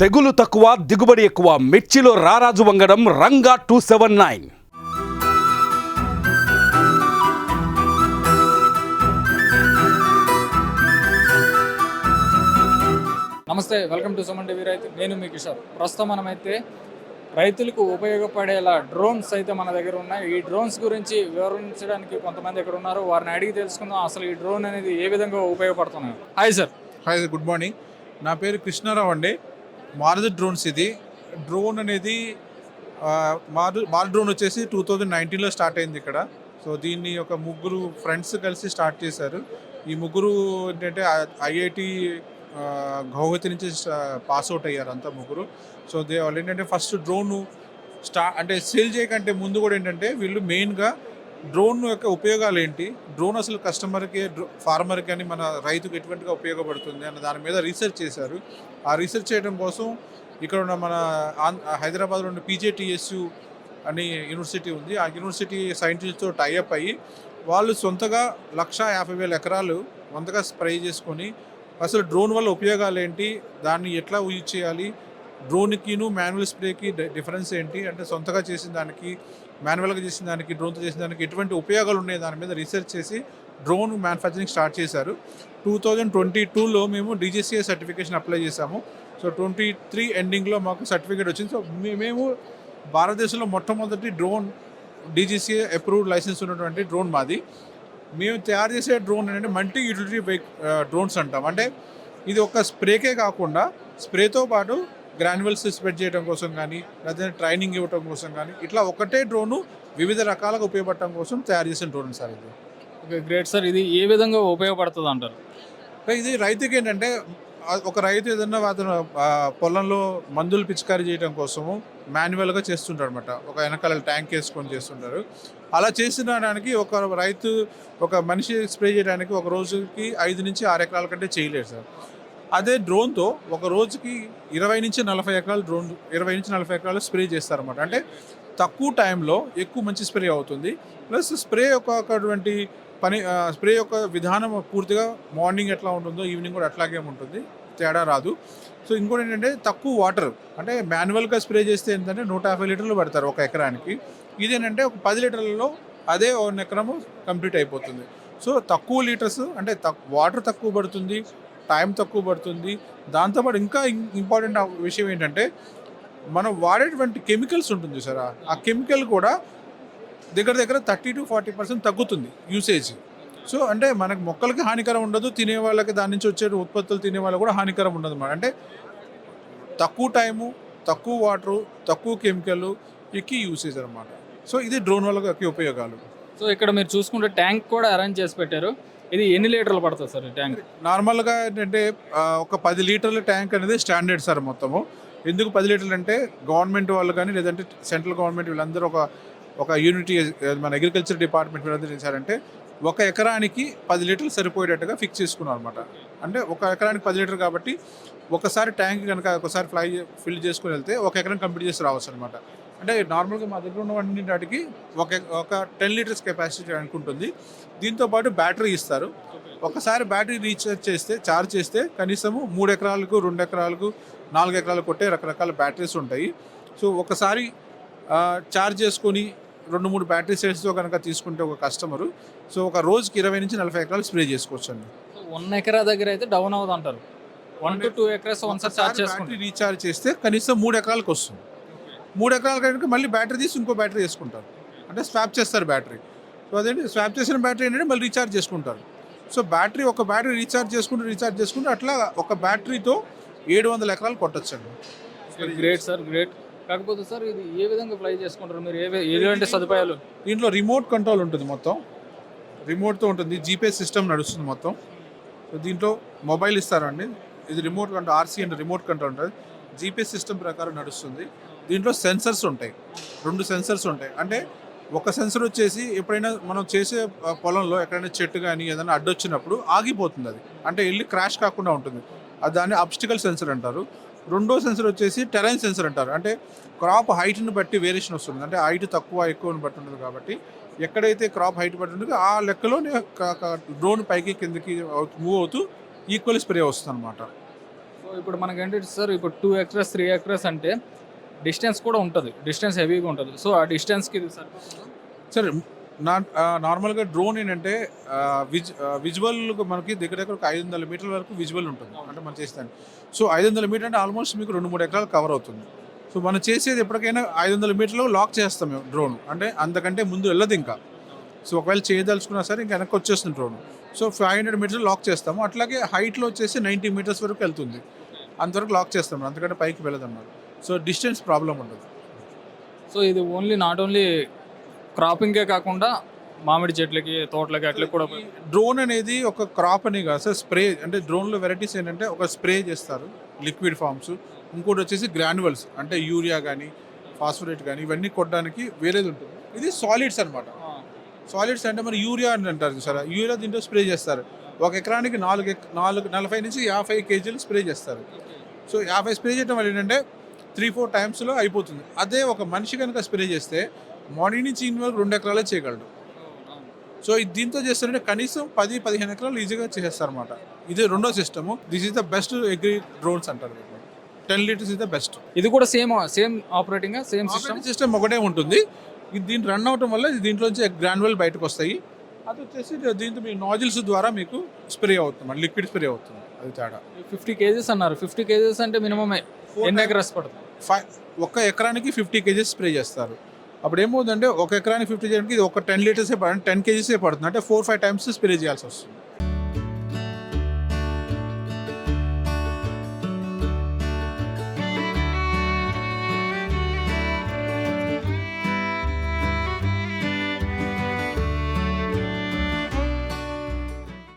తెగులు తక్కువ దిగుబడి ఎక్కువ. మిర్చిలో రారాజు వంగడం రంగా టూ సెవెన్ నైన్. నమస్తే వెల్కమ్ టు సుమన్ టీవీ రైతు. నేను మీ కిషోర్. ప్రస్తుతం మనమైతే రైతులకు ఉపయోగపడేలా డ్రోన్స్ అయితే మన దగ్గర ఉన్నాయి. ఈ డ్రోన్స్ గురించి వివరించడానికి కొంతమంది ఇక్కడ ఉన్నారు. వారిని అడిగి తెలుసుకుందాం అసలు ఈ డ్రోన్ అనేది ఏ విధంగా ఉపయోగపడుతున్నాయి. Hi sir. Hi good morning. నా పేరు కృష్ణారావు అండి. మారుతి డ్రోన్స్ ఇది. డ్రోన్ అనేది మారు మారు డ్రోన్ వచ్చేసి టూ థౌజండ్ నైన్టీన్లో స్టార్ట్ అయింది ఇక్కడ. సో దీన్ని ఒక ముగ్గురు ఫ్రెండ్స్ కలిసి స్టార్ట్ చేశారు. ఈ ముగ్గురు ఏంటంటే ఐఐటి గౌహతి నుంచి పాస్ అవుట్ అయ్యారు అంతా ముగ్గురు. సో దే వాళ్ళు ఏంటంటే ఫస్ట్ డ్రోన్ స్టా అంటే సేల్ చేయకంటే ముందు కూడా ఏంటంటే వీళ్ళు మెయిన్గా డ్రోన్ యొక్క ఉపయోగాలు ఏంటి? డ్రోన్ అసలు కస్టమర్కి ఫార్మర్కి అని మన రైతుకు ఎటువంటిగా ఉపయోగపడుతుంది అన్న దాని మీద రీసెర్చ్ చేశారు. ఆ రీసెర్చ్ చేయడం కోసం ఇక్కడ ఉన్న మన హైదరాబాద్లో ఉన్న పీజేటీఎస్యు అని యూనివర్సిటీ ఉంది. ఆ యూనివర్సిటీ సైంటిస్ట్తో టైఅప్ అయ్యి వాళ్ళు సొంతగా లక్ష యాభై వేల ఎకరాలు వంతగా స్ప్రే చేసుకొని అసలు డ్రోన్ వల్ల ఉపయోగాలు ఏంటి? దాన్ని ఎట్లా యూజ్ చేయాలి? డ్రోన్కిను మాన్యువల్ స్ప్రేకి డిఫరెన్స్ ఏంటి? అంటే సొంతగా చేసిన దానికి మాన్యువల్గా చేసిన దానికి డ్రోన్తో చేసిన దానికి ఎటువంటి ఉపయోగాలు ఉన్నాయి? దాని మీద రీసెర్చ్ చేసి డ్రోన్ మ్యానుఫ్యాక్చరింగ్ స్టార్ట్ చేశారు. టూ థౌజండ్ ట్వంటీ టూలో మేము డీజీసీఏ సర్టిఫికేషన్ అప్లై చేశాము. సో ట్వంటీ త్రీ ఎండింగ్లో మాకు సర్టిఫికేట్ వచ్చింది. సో మేము భారతదేశంలో మొట్టమొదటి డ్రోన్ డీజీసీఏ అప్రూవ్డ్ లైసెన్స్ ఉన్నటువంటి డ్రోన్ మాది. మేము తయారు చేసే డ్రోన్ ఏంటంటే మల్టీ యూటిలిటీ డ్రోన్స్ అంటాం. అంటే ఇది ఒక స్ప్రేకే కాకుండా స్ప్రేతో పాటు గ్రాన్యువల్స్ స్ప్రెడ్ చేయడం కోసం కానీ లేకపోతే ట్రైనింగ్ ఇవ్వడం కోసం కానీ ఇట్లా ఒకటే డ్రోను వివిధ రకాలుగా ఉపయోగపడటం కోసం తయారు చేసిన డ్రోన్ సార్ ఇది. Okay great sir. ఇది ఏ విధంగా ఉపయోగపడుతుంది అంటారు? ఇది రైతుకి ఏంటంటే ఒక రైతు ఏదన్నా అతను పొలంలో మందులు పిచికారీ చేయడం కోసము మాన్యువల్గా చేస్తుంటారు అనమాట ఒక వెనకాల ట్యాంక్ వేసుకొని చేస్తుంటారు అలా చేసిన దానికి ఒక రైతు ఒక మనిషి స్ప్రే చేయడానికి ఒక రోజుకి ఐదు నుంచి ఆరు ఎకరాల కంటే చేయలేరు సార్. అదే డ్రోన్తో ఒక రోజుకి ఇరవై నుంచి నలభై ఎకరాలు డ్రోన్ ఇరవై నుంచి నలభై ఎకరాలు స్ప్రే చేస్తారన్నమాట. అంటే తక్కువ టైంలో ఎక్కువ మంచి స్ప్రే అవుతుంది. ప్లస్ స్ప్రే యొక్క ఒకటువంటి పని స్ప్రే యొక్క విధానం పూర్తిగా మార్నింగ్ ఎట్లా ఉంటుందో ఈవినింగ్ కూడా అట్లాగే ఉంటుంది. తేడా రాదు. సో ఇంకోటి ఏంటంటే తక్కువ వాటర్ అంటే మాన్యువల్గా స్ప్రే చేస్తే ఏంటంటే నూట యాభై లీటర్లు పడతారు ఒక ఎకరానికి. ఇదేంటంటే ఒక పది లీటర్లలో అదే ఒక ఎకరము కంప్లీట్ అయిపోతుంది. సో తక్కువ లీటర్స్ అంటే తక్ వాటర్ తక్కువ పడుతుంది. టైం తక్కువ పడుతుంది. దాంతోపాటు ఇంకా ఇంపార్టెంట్ విషయం ఏంటంటే మనం వాడేటువంటి కెమికల్స్ ఉంటుంది సార్. ఆ కెమికల్ కూడా దగ్గర దగ్గర థర్టీ టు ఫార్టీ పర్సెంట్ తగ్గుతుంది యూసేజ్ సో అంటే మనకు మొక్కలకి హానికరం ఉండదు తినే వాళ్ళకి దాని నుంచి వచ్చే ఉత్పత్తులు తినే వాళ్ళకి కూడా హానికరం ఉండదు అన్నమాట. అంటే తక్కువ టైము తక్కువ వాటరు తక్కువ కెమికల్ ఎక్కి యూసేజ్ అనమాట సో ఇది డ్రోన్ వల్ల ఉపయోగాలు. సో ఇక్కడ మీరు చూసుకుంటే ట్యాంక్ కూడా అరేంజ్ చేసి పెట్టారు. ఇది ఎన్ని లీటర్లు పడుతుంది సార్ ఈ ట్యాంక్? నార్మల్గా ఏంటంటే ఒక పది లీటర్ల ట్యాంక్ అనేది స్టాండర్డ్ సార్ మొత్తము. ఎందుకు పది లీటర్లు అంటే గవర్నమెంట్ వాళ్ళు కానీ లేదంటే సెంట్రల్ గవర్నమెంట్ వీళ్ళందరూ ఒక ఒక యూనిటీ మన అగ్రికల్చర్ డిపార్ట్మెంట్ వీళ్ళందరూ చేశారంటే ఒక ఎకరానికి పది లీటర్లు సరిపోయేటట్టుగా ఫిక్స్ చేసుకున్నాం అనమాట అంటే ఒక ఎకరానికి పది లీటర్ కాబట్టి ఒకసారి ట్యాంక్ కనుక ఒకసారి ఫ్లై ఫిల్ చేసుకుని వెళ్తే ఒక ఎకరం కంప్లీట్ చేసి రావచ్చు అనమాట అంటే నార్మల్గా మా దగ్గర ఉన్న వాటి వాటికి ఒక ఒక టెన్ లీటర్స్ కెపాసిటీ ట్యాంక్ ఉంటుంది దీంతో పాటు బ్యాటరీ ఇస్తారు. ఒకసారి బ్యాటరీ రీఛార్జ్ చేస్తే ఛార్జ్ చేస్తే కనీసము మూడు ఎకరాలకు రెండు ఎకరాలకు నాలుగు ఎకరాలకు కొట్టే రకరకాల బ్యాటరీస్ ఉంటాయి. సో ఒకసారి ఛార్జ్ చేసుకొని రెండు మూడు బ్యాటరీ సెట్స్తో కనుక తీసుకుంటే ఒక కస్టమరు సో ఒక రోజుకి ఇరవై నుంచి నలభై ఎకరాలు స్ప్రే చేసుకోవచ్చు అండి వన్ ఎకరా దగ్గర అయితే డౌన్ అవుతుంది అంటారు one to two acres one sir charge చేసుకుంటారు రీఛార్జ్ చేస్తే కనీసం మూడు ఎకరాలకు వస్తుంది. మూడు ఎకరాల కనుక మళ్ళీ బ్యాటరీ తీసి ఇంకో బ్యాటరీ వేసుకుంటారు. అంటే స్వాప్ చేస్తారు బ్యాటరీ. సో అదేంటి? స్వాప్ చేసిన బ్యాటరీ ఏంటంటే మళ్ళీ రీఛార్జ్ చేసుకుంటారు. సో బ్యాటరీ ఒక బ్యాటరీ రీఛార్జ్ చేసుకుంటూ రీఛార్జ్ చేసుకుంటూ అట్లా ఒక బ్యాటరీతో ఏడు వందల ఎకరాలు కొట్టొచ్చండి. గ్రేట్ సార్ గ్రేట్ కాకపోతే సార్ ఇది ఏ విధంగా ఫ్లై చేసుకుంటారు మీరు? ఏ ఎటువంటి సదుపాయాలు? దీంట్లో రిమోట్ కంట్రోల్ ఉంటుంది మొత్తం. రిమోట్తో ఉంటుంది. జీపీఎస్ సిస్టమ్ నడుస్తుంది మొత్తం. సో దీంట్లో మొబైల్ ఇస్తారండి. ఇది రిమోట్ కంట్రోల్ ఆర్సీ అంటే రిమోట్ కంట్రోల్ ఉంటుంది. జీపీఎస్ సిస్టమ్ ప్రకారం నడుస్తుంది. దీంట్లో సెన్సర్స్ ఉంటాయి. రెండు సెన్సర్స్ ఉంటాయి. అంటే ఒక సెన్సర్ వచ్చేసి ఎప్పుడైనా మనం చేసే పొలంలో ఎక్కడైనా చెట్టు కానీ ఏదైనా అడ్డొచ్చినప్పుడు ఆగిపోతుంది అది. అంటే వెళ్ళి క్రాష్ కాకుండా ఉంటుంది. అది దాన్ని అబ్స్టికల్ సెన్సర్ అంటారు. రెండో సెన్సర్ వచ్చేసి టెరైన్ సెన్సర్ అంటారు. అంటే క్రాప్ హైట్ని బట్టి వేరియేషన్ వస్తుంది. అంటే హైట్ తక్కువ ఎక్కువని బట్టి ఉంటుంది కాబట్టి ఎక్కడైతే క్రాప్ హైట్ బట్టి ఉంటుందో ఆ లెక్కలో డ్రోన్ పైకి కిందకి మూవ్ అవుతూ ఈక్వల్ స్ప్రే వస్తుంది అనమాట సో ఇప్పుడు మనకి ఏంటంటే సార్ ఇప్పుడు టూ ఎక్రెస్ త్రీ ఎక్రెస్ అంటే డిస్టెన్స్ కూడా ఉంటుంది. డిస్టెన్స్ హెవీగా ఉంటుంది. సో ఆ డిస్టెన్స్కి సార్ సరే నా నార్మల్గా డ్రోన్ ఏంటంటే విజ్ విజువల్ మనకి దగ్గర దగ్గర ఒక ఐదు వందల మీటర్ల వరకు విజువల్ ఉంటుంది. అంటే మనం చేస్తాను సో ఐదు వందల మీటర్ అంటే ఆల్మోస్ట్ మీకు రెండు మూడు ఎకరాలు కవర్ అవుతుంది. సో మనం చేసేది ఎప్పటికైనా ఐదు వందల మీటర్లు లాక్ చేస్తాం మేము డ్రోన్. అంటే అంతకంటే ముందు వెళ్ళదు ఇంకా. సో ఒకవేళ చేయదలుచుకున్నా సరే ఇంకా వెనక్కి వచ్చేస్తుంది drone. So five hundred metres lock చేస్తాము. అట్లాగే హైట్లో వచ్చేసి నైంటీ మీటర్స్ వరకు వెళ్తుంది. అంతవరకు లాక్ చేస్తాం అంతకంటే పైకి వెళ్ళదు అన్నమాట సో డిస్టెన్స్ ప్రాబ్లం ఉండదు. సో ఇది ఓన్లీ నాట్ ఓన్లీ క్రాపింగే కాకుండా మామిడి చెట్లకి తోటలకి అట్లకి కూడా డ్రోన్ అనేది ఒక క్రాప్ అని కాదు. సార్ స్ప్రే అంటే డ్రోన్లో వెరైటీస్ ఏంటంటే ఒక స్ప్రే చేస్తారు. లిక్విడ్ ఫామ్స్ ఇంకోటి వచ్చేసి గ్రాన్యువల్స్. అంటే యూరియా కానీ ఫాస్ఫరేట్ కానీ ఇవన్నీ కొట్టడానికి వేరేది ఉంటుంది. ఇది సాలిడ్స్ అనమాట సాలిడ్స్ అంటే మరి యూరియా అని అంటారు సార్ యూరియా దీంట్లో స్ప్రే చేస్తారు. ఒక ఎకరానికి నాలుగు నాలుగు నలభై నుంచి యాభై కేజీలు స్ప్రే చేస్తారు. సో యాభై స్ప్రే చేయడం వల్ల ఏంటంటే త్రీ ఫోర్ టైమ్స్లో అయిపోతుంది. అదే ఒక మనిషి కనుక స్ప్రే చేస్తే మార్నింగ్ నుంచి ఈవినింగ్ వరకు రెండు ఎకరాలే చేయగలడు. సో ఇది దీంతో చేస్తారంటే కనీసం పది పదిహేను ఎకరాలు ఈజీగా చేసేస్తారు అనమాట ఇది రెండో system. This is the best agri drones అంటారు ten litres is the best ఇది కూడా same same operating same system? System ఒకటే ఉంటుంది. ఇది దీన్ని రన్ అవటం వల్ల దీంట్లోంచి గ్రాన్యువల్ బయటకు వస్తాయి. అది వచ్చేసి దీంతో మీ నాజిల్స్ ద్వారా మీకు స్ప్రే అవుతుంది లిక్విడ్ స్ప్రే అవుతుంది అది తేడా. ఫిఫ్టీ కేజెస్ అన్నారు. ఫిఫ్టీ కేజెస్ అంటే మినిమం ఎన్ని ఎకరస్ పడుతుంది? ఫైవ్ ఒక్క ఎకరానికి ఫిఫ్టీ కేజీస్ స్ప్రే చేస్తారు. అప్పుడు ఏమవుతుందంటే ఒక ఎకరానికి ఫిఫ్టీ చేయడానికి ఇది ఒక టెన్ లీటర్సే పడుతుంది టెన్ కేజీసే పడుతుంది అంటే ఫోర్ ఫైవ్ టైమ్స్ స్ప్రే చేయాల్సి వస్తుంది.